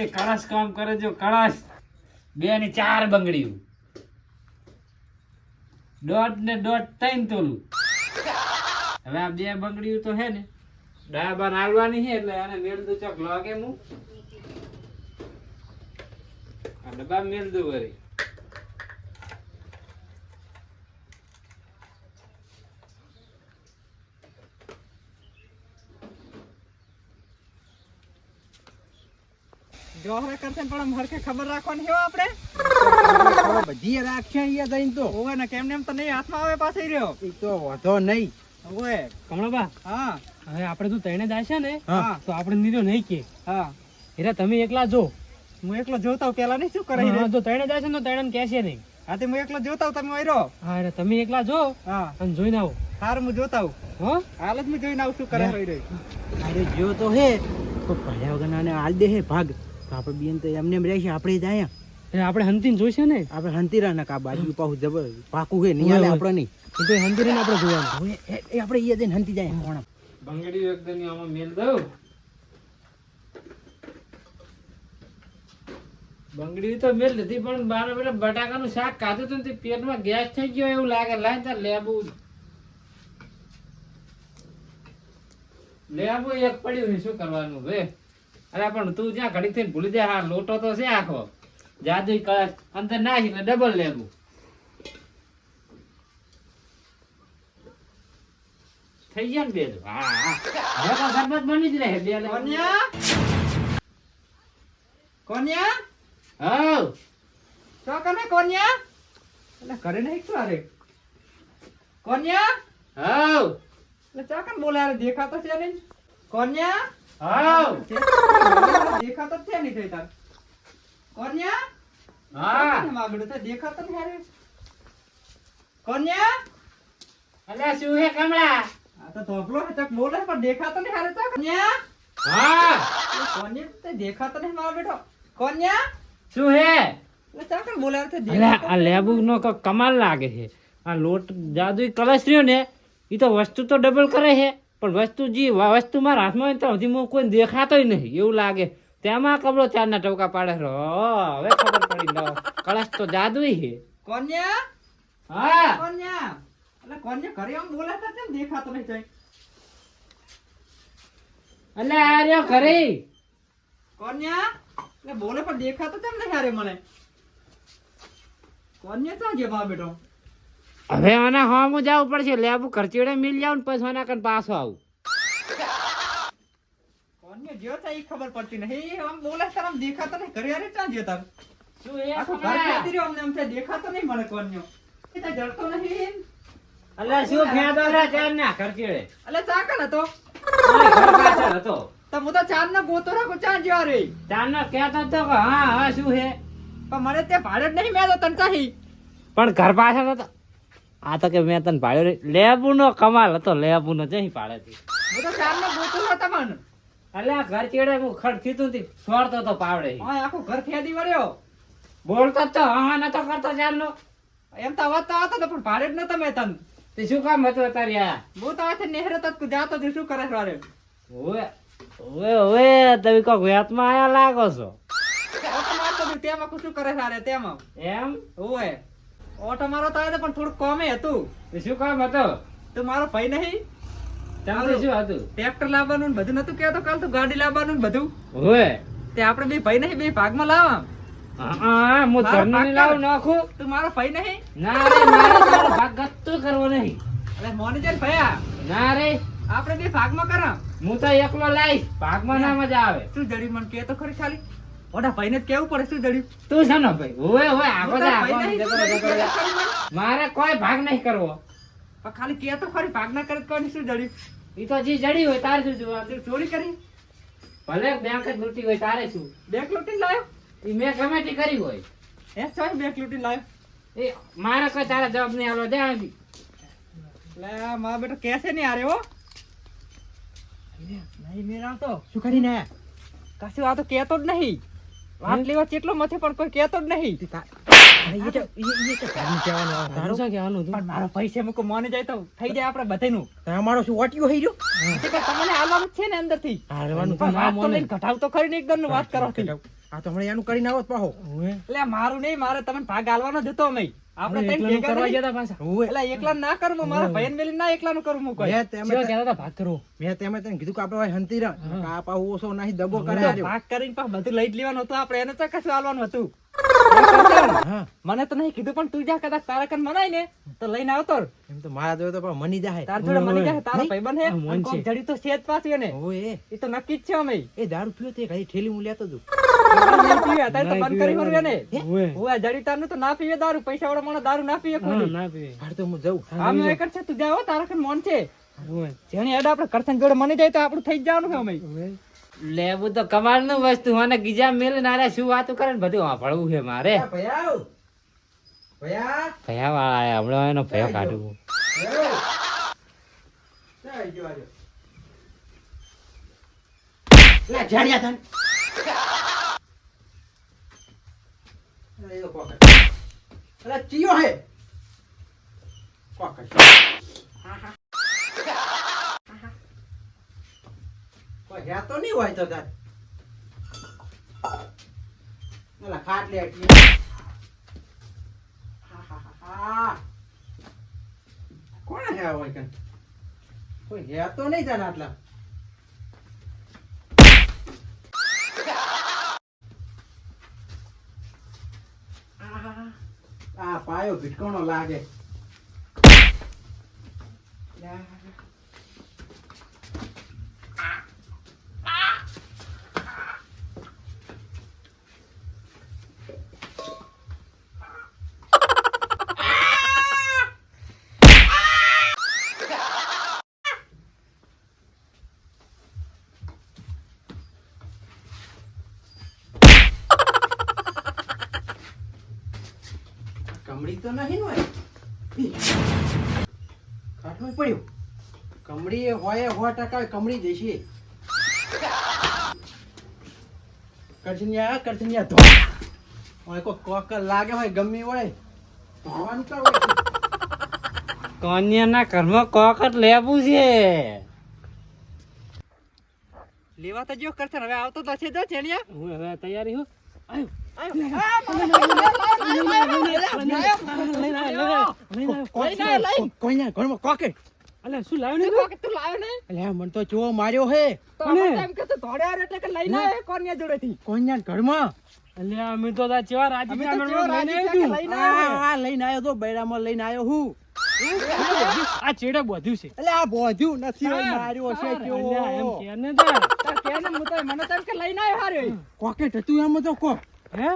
એ કળશ કામ કરે જો કળશ. બે ને ચાર બંગડીયું દોઢ ને દોઢ ત્રણ તોલું. હવે આ બે બંગડીયું તો હે ને ડાબા હાલવાની છે એટલે આને મેળ દો ચોક લાગે હું આ ડબ્બા મેળ દો વળી. જોહરા કરશે પણ હરખે ખબર રાખવાની છે આપણે. બધી રાખશે અહીંયા જઈને તો. ઓવે ને કેમ નેમ તો નહીં હાથમાં આવે પાછી રહ્યો. એ તો વધો નહીં. ઓવે કમળાબા હા. હવે આપણે તો તઈને જાય છે ને હા. તો આપણે નીરો નહીં કે. હા. હીરા તમે એકલા જો. હું એકલો જોતા હું પેલા નહીં શું કરે હા, જો તઈને જાય છે ને તો તઈને કહેશે નહીં. હા તે હું એકલો જોતા હું તમે ઓયરો હા હીરા તમે એકલા જો હા. અને જોઈને આવો. હાર હું જોતા હું હો? હાલ જ હું જોઈને આવું શું કરે. હોય અરે જો તો હે. તો પહેલા વગર આને હાલ દે હે ભાગ. તો આપણે બેન તો એમને એમ રહેશે આપણે જ આયા. એટલે આપણે હંતીને જોઈશે ને? આપણે હંતીરા ના કા બાજુ પાછું જબર પાકું કે નહીં હાલે આપણે નહીં એ તો હંતીને આપણે જોવાનું. એ- એ આપણે અહીંયા જઈને હંતી જાય કોણ બંગડી એકદમ આમાં મેલ દઉં. બંગડી તો મેલ લીધી પણ બાર પેલા બટાકાનું શાક ખાધું હતું તે પેટમાં ગેસ થઈ ગયો એવું લાગે. લાય તાર લેબુ. લેબુ એક પડ્યું શું કરવાનું બે અરે પણ તું જ્યાં ઘડી થઈને ભૂલી જાય હા લોટો તો છે આખો. જાદુ કળશ અંદર નાખી એટલે ડબલ લેવું. થઈ ગયા ને બે હા હા. હવે તો સરબત બની જ રહે બે કોન્યા? કોન્યા? હઉ. તો કને કોન્યા? એટલે ઘરે નહીં તો અરે કોન્યા? હા એટલે ચાકન બોલે અરે દેખાતો છે નહીં. કોન્યા? હઉ. દેખાતો છે નહીં થઈ તાર. કોન્યા? હા. માગડું તો દેખાતો નહીં હારે. કોન્યા? અલે શું હે કમળા? આ તો ધોપલો હે તક બોલે પણ દેખાતો નહીં હારે તો. કોન્યા? હા. કોન્યા તો દેખાતો નહીં મારો બેઠો. કોન્યા? શું હે? આ લેબુ નો કમાલ લાગે છે. આ લોટ જાદુ કલશ રહ્યો ને એ તો વસ્તુ તો ડબલ કરે છે. પણ વસ્તુ જે વસ્તુ મારા હાથમાં હોય ત્યાં સુધી કોઈ દેખાતોય નહીં. એવું લાગે. તેમાં કબડો ચારના ટોકા પાડે. રો હવે ખબર પડી લો કળશ તો જાદુઈ હે કોન્યા? હા. કોન્યા? એટલે કોન્યા ઘરે આમ બોલે તો કેમ દેખાતો નહીં જાય અલ્યા આ રહ્યો ઘરે. કોન્યા? એટલે બોલે પણ દેખાતો કેમ નહીં હારે મને? કોન્યા ક્યાં જવા બેટો હવે આના હોમું જવું પડશે. લેબુ ખર્ચીડે મિલ જાવ ને પછી આના કન પાછો આવું. કોને ગયો તા ઈ ખબર પડતી નહીં. આમ બોલે તાર આમ દેખાતો નહીં. ઘરે હારે ક્યાં ગયો તાર? શું એ આખો ઘર ફેરતી રહ્યો અમને આમ દેખાતો નહીં મને કોન્યો એ તો જડતો નહીં. અલે શું ફેદો રે ચારના ખર્ચીડે અલે ચા કન હતો? હતો. તો હું તો ચાર નો ગોતો રાખું ચા જ્યો રે ચારનો કહેતો તો હા હા શું હે? પણ મને તે ભાડે જ નહીં મેલો તને ચાહી પણ ઘર પાછળ હતો. આ તો કે મેં તને ભાડ્યો લેબુ નો કમાલ હતો લેબુ નો જઈ પાડે થી હું તો ચાર નો ગોતો હતો તમને. અલ્યા ઘર ચેડે હું ખડ કીધું તી છોડતો તો પાવડે હા આખું ઘર ફેદી વળ્યો. બોલતો તો હા હા નતો કરતો ચારનો એમ તો અવાજ તો આવતો હતો પણ ભાડે જ નતો મેં તને. તે શું કામ હતું તારી આ? હું તો આથી નેહરે તો જાતો તો શું કરે વારે? ઓવે ઓવે ઓવે તમે કોક વેતમાં આયા લાગો છો? ઓટો તો તેમાં શું કરે સારે તેમાં એમ? ઓય ઓટો મારો તો આવ્યો પણ થોડું કોમે હતું. શું કામ હતો? તું મારો ભાઈ નહીં? તમારું શું હતું? ટ્રેક્ટર લાવવાનું બધું નતું કેતો કાલ તું ગાડી લાવવાનું બધું. હોય તે આપણે બે ભાઈ નહીં બે ભાગમાં લાવવા. હા હા ભાગ નહીં લાવું નાખું. તું મારો ભાઈ નહીં? ના રે મારે તારો ભાગ ગત્તો કરવો નહીં. અરે મોની ભયા. ના રે. આપણે બે ભાગમાં કરા હું તો એકલો લાઈશ. ભાગમાં ના મજા આવે. શું જડી મન કે તો ખરી ખાલી? ઓડા ભાઈને કેવું પડે શું જડ્યું? તું છે ને ભાઈ ઓવે ઓવે આગો? મારે કોઈ ભાગ નહીં કરવો. પણ ખાલી કે તો ખરી ભાગ ના કરે તો કોઈને શું જડ્યું? એ તો જે જડી હોય તારે શું જોવા ચોરી કરી? ભલે બેંક જ લૂંટી હોય તારે શું? બેંક લૂંટી લાવ્યો એ મેં ગમે તે કરી હોય. એ ચોય બેંક લૂંટી લાવ્યો એ મારે કોઈ તારા જવાબ નહીં આલો દે અહીંથી. લે આ મારો બેટો કેસે નહીં આરે હો? નહીં મેર તો શું કરીને? કશું આ તો કેતો જ નહીં. વાત લેવા કેટલો મથે પણ કોઈ જ નહીં. મારો પૈસા મૂકો મોને જાય તો થઈ જાય આપણે બધાનું. તમારો શું ઓટિયો તે કે તમને હાલવાનું છે ને અંદરથી વાત તો ઘટાવ તો ખરી એકદમ વાત કરો આ તો હમણાં એનું કરીને આવો પાહો. એટલે મારું નહીં મારે તમને ભાગ આલવાનો જ હતો અમે. આપણે આપણે ભેગા કરવા ગયા પાછા. ઓવે. એટલે એકલા ના કરું હું મારા ભાઈને મેલીને ના એકલાનું કરું હું કોઈ. મેં તેમ ચેવા ભાગ કરો મેં તેમ તને કીધું કે આપણે હંતી રહ. આ પાહુ ઓછો નહીં દગો કરે તો ભાગ કરીને પાછું બધું લઈ જ લેવાનું હતું આપણે એને તો કશું આલવાનું હતું. મને તો નહીં કીધું પણ તું જા કદાચ તારા કન મનાય ને તો લઈને આવતો એમ તો મારા જોડે તો પણ મની જાય તાર જોડે મની જાય તારો? ભાઈબંધ હે છે. જડી તો છે જ પાછું એને. એ તો નક્કી જ છે અમે. એ દારૂ પીયો તે કઈ ઠેલી હું લેતો અત્યારે તો બંધ કરી તો ના પીવે દારૂ પૈસા વાળા માણસ દારૂ ના પીવે કોઈ ના પીવે હાર તો હું જઉં આમ એક જ તું જાઓ તારા કન મોન છે. જેની આપણે જોડે મની જાય તો આપણું થઈ જવાનું છે અમે લેવું તો કમાલનું વસ્તુ મને ગીજા મેલ નારે શું વાતો કરે ને બધું વાપરવું છે મારે ભૈયા ભૈયા ભયા વાળા હમણાં એનો ભયો કાઢવું ભૈયા. ક્યાં આઈ ગયો આજે? લે, જાડિયા તને. અરે, ચિયો હે કોકર. કોઈ હે તો નહીં હોય તો તાર હા, હા, હા. કોણ હે હોય કન? કોઈ હે તો નહીં જાણે આટલા આ પાયો ભીટકોણો લાગે. કમળી તો નહીં હોય. કાઠું પડ્યું. કમળી એ હોય હો સો ટકા કમળી જશે કરજનિયા કરજનિયા ધો. હોય કોઈ કોકર લાગે હોય ગમી હોય ધોવાનું તો. કન્યાના ઘરમાં કોકર લેવું છે. લેવા તો જો કરશે હવે આવતો તો છે તો છેલિયા હું હવે તૈયારી હું કોઈ અલ્યા શું લઈને આવ્યો હું આ ચેડે બોધ્યું છે એટલે આ બોધ્યું નથી માર્યો છે તાર, એમ એમ તો કો હે?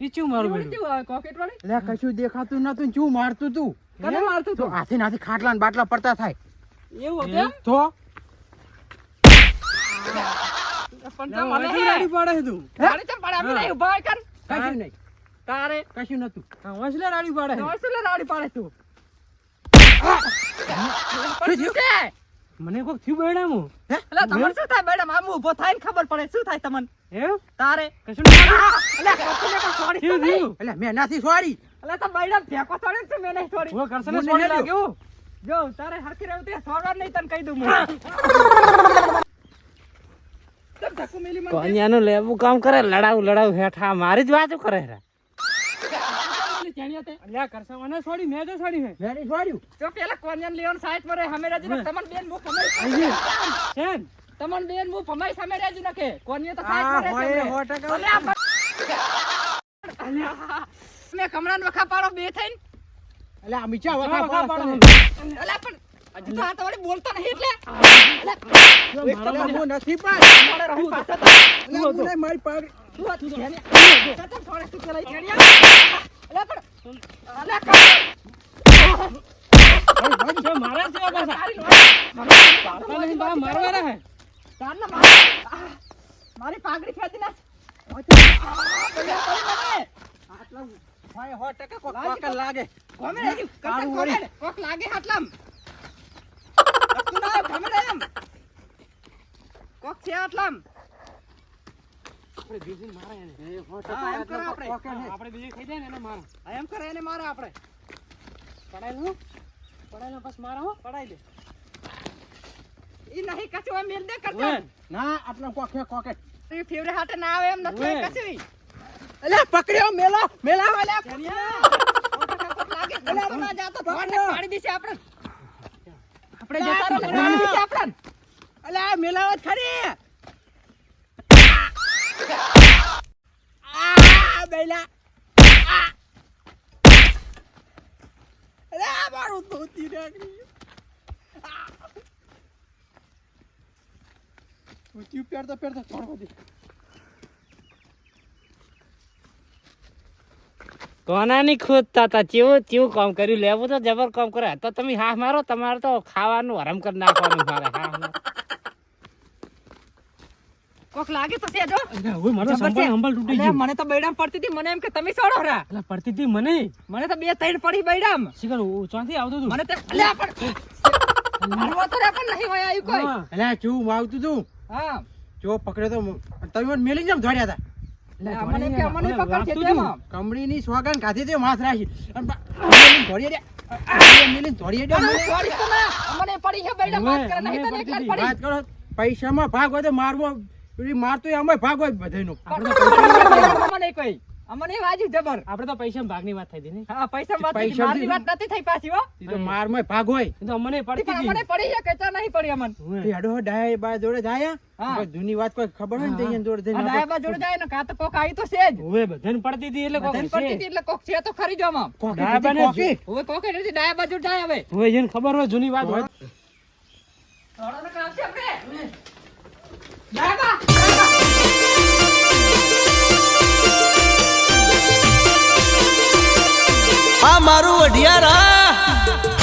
ઈ ચું મારું બેડું? કોકેટ વાળી? લે કશું દેખાતું નતું ચું મારતું તું? કને મારતું તું હાથી નાથી ખાટલા ને બાટલા પડતા થાય. એવું હતું? તો? પણ તો મને રાડી પડે છે તું. રાડી ચમ પડે? અમે નહીં ઊભા હોય કર. કશું નહીં. તારે? કશું નતું. હોંસલે રાડી પાડે છે. તો રાડી પાડે તું? મને કોક થયું બેડામું? એટલે તમારે શું થાય? મેડમ આમ ઊભો થાય ને ખબર પડે. શું થાય તમને? તારે કશું નહીં થયું? અલા, કશું ને કોઈ છોડી તો થયું, નહીં. થયું. એટલે મેં નાથી સોરી અલા, તો મેડમ ફેંકો છોડે ને મેં નહીં છોડી? ઓવે, કરશને મને સોડી લાગ્યું. જો તારે હરખી રહેવું તે છોડવા નહીં તને કહી દઉં હું. કેમ? કન્યાનું લેવું કરે લડાવું લડાવું હેઠા મારી જ વાતો કરે છે મેલી જાણ્યા તે? અલ્યા કરશા મને સોડી મેં તો મેં પેલા કોન્યાને લેવાનું સાઈડ પર રહે, સામે તમને બેન છે? તમને બેન હું ફમાઈ સામે રહેજો ને કોની તો આ કરે પર હોય રહેજો ટકા અલ્યા, પણ- અલ્યા, મેં વખા પાડો બે થઈને એટલે આ મીચા વખા પાડો. પાડો પણ હજુ તો આ બોલતો નહીં એટલે એટલે હું નથી રહું પાછો. એટલે મારી થોડે. પણ. મારા છે પાછા. મારવાના છે. તારને મારી. પાઘડી ખેંચી નાખ. લાગે. કોક. લાગે. હાટલામ. કોક છે હાટલામ. આપણે બીજીને મારે એને. એમ કરે આપણે. આપણે બીજી ખાઈ જાય ને એને મારે. એમ કરે એને મારે આપણે. પડાયેલું પડાયેલું બસ મારા હો. પડાઈ દે ઈ નહીં કચું મેલ દે કરતો. ના આટલા કોક કોકે. ઈ ફેવરે હાટે ના આવે એમ નથી. કશું. અલ્યા પકડ્યો મેલો મેલા વાલા લાગે. અલા તો ના જાતો. ધોવાને પાડી દીશે આપણે આપણે જતા રહો પાડી દીશે આપણે અલે મેલાવત ખરી. આ બેલા. આ. અલે મારું ધોતી નાખી ધોતી પહેરતા પહેરતા છોડવા દે કોનાની ખોદતા હતા ચેવું ચેવું કામ કર્યું? લેવું તો જબર કામ કરે. તો તમે હા મારો તમારે તો ખાવાનું હરમ કરી નાખવાનું મારે. હા કોક લાગે તો સેજો ઓય, મારો સંભાળ સંભાળ તૂટી ગયો. મને તો બેડામ પડતી હતી. મને એમ કે તમે છોડો રા. એટલે પડતી હતી મને? મને તો બે ત્રણ પડી બેડામ. શિખર ઓ, ચોથી આવતો તું. મને તો અલ્યા પણ મારવા તો રે પણ નહીં હોય આયુ કોઈ. અલ્યા ચૂ માવતું તું. હા. જો પકડ્યો તો તમે મેલી જેમ ધોડ્યા હતા. મને કમળીની સોગન રાખી. ધોડી વાત કરે પૈસામાં ભાગ હોય તો મારવો. મારતો અમે ભાગ હોય બધાયનો. અમને કોઈ અમને વાજી જબર. આપણે તો પૈસા ભાગની વાત થઈ હતી ને? હા પૈસા વાત પૈસા નથી, વાત નથી થઈ પાછી હો. ઈ તો મારમાં ભાગ હોય. તો અમને પડી પણ અમને પડી છે કે ચા નહીં પડી અમન. હેડો ડાય બા જોડે જાય હા. જૂની વાત કોઈ ખબર હોય ને તો જોડે જઈને ડાય બા જોડે જાય ને કાં તો કોક આવી તો છે જ. ઓય, બધન પડતી હતી એટલે કોક પડતી હતી એટલે કોક છે તો ખરી જો આમાં. ડાય બા ને હવે કોક નથી ડાયાબા જોડે જાય હવે. ઓય, જેને ખબર હોય જૂની વાત હોય. રોડોને કામ છે આપણે? ડાયાબા આ મારું અઢિયારા